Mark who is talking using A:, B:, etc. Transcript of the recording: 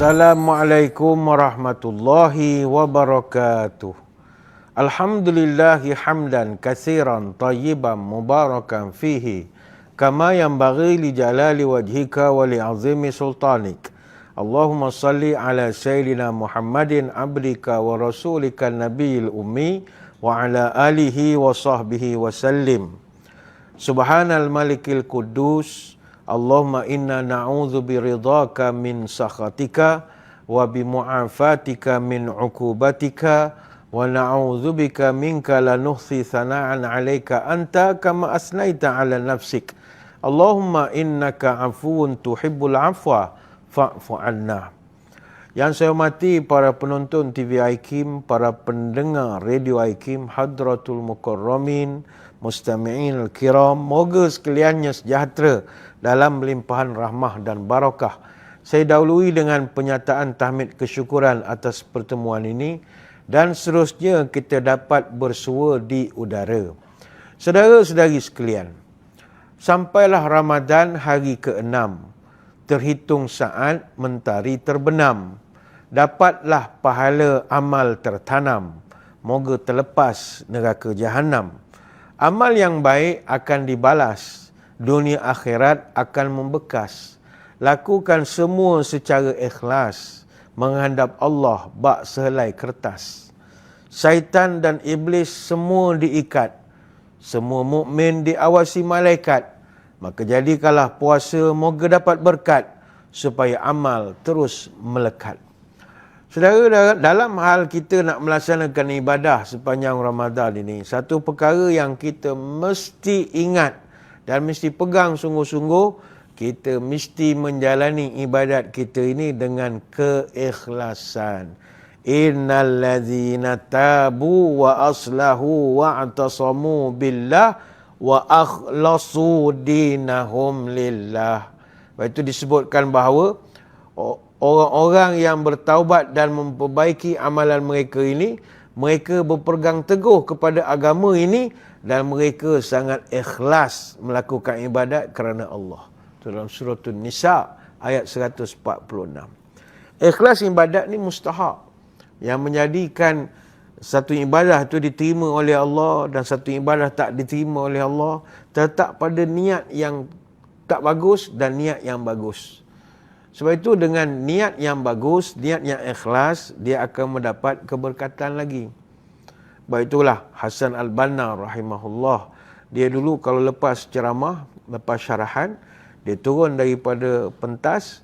A: Assalamualaikum warahmatullahi wabarakatuh. Alhamdulillahi hamdan kathiran tayyiban mubarakan fihi kama yang bagi li jalali wajhika wa li azimi sultanik. Allahumma salli ala sayyidina Muhammadin abdika wa rasulika nabiyil ummi wa ala alihi wa sahbihi wa sallim. Subhanal malikil kudus Allahumma inna na'udhu biridhaka min sakhatika wa bimu'afatika min uqubatika wa na'udhu bika minka lanuhsi sana'an alaika anta kama asnaita ala nafsik. Allahumma innaka afuun tuhibbul afwa fa'fu anna. Yang saya hormati para penonton TV Aikim, para pendengar Radio Aikim, Hadratul Mukarramin, Mustami'in Al-Kiram, moga sekaliannya sejahtera dalam melimpahan rahmah dan barakah. Saya dahului dengan penyataan tahmid kesyukuran atas pertemuan ini dan seterusnya kita dapat bersua di udara. Saudara-saudari sekalian, sampailah Ramadan hari ke-6 terhitung saat mentari terbenam. Dapatlah pahala amal tertanam. Moga terlepas neraka jahanam. Amal yang baik akan dibalas. Dunia akhirat akan membekas. Lakukan semua secara ikhlas. Menghadap Allah bak sehelai kertas. Syaitan dan iblis semua diikat. Semua mukmin diawasi malaikat Maka jadikanlah puasa moga dapat berkat supaya amal terus melekat. Saudara, dalam hal kita nak melaksanakan ibadah sepanjang Ramadan ini, satu perkara yang kita mesti ingat dan mesti pegang sungguh-sungguh, kita mesti menjalani ibadat kita ini dengan keikhlasan. Innal ladzina tabu wa aslahu wa atasamu billah wa akhlasu dinahum lillah. Lepas itu disebutkan bahawa orang-orang yang bertaubat dan memperbaiki amalan mereka ini, mereka berpegang teguh kepada agama ini dan mereka sangat ikhlas melakukan ibadat kerana Allah. Itu dalam surah Nisa ayat 146. Ikhlas ibadat ni mustahak yang menjadikan satu ibadah itu diterima oleh Allah dan satu ibadah tak diterima oleh Allah tetap pada niat yang tak bagus dan niat yang bagus. Sebab itu dengan niat yang bagus, niat yang ikhlas, dia akan mendapat keberkatan lagi. Baik itulah Hasan Al-Banna rahimahullah. Dia dulu kalau lepas ceramah, lepas syarahan, dia turun daripada pentas,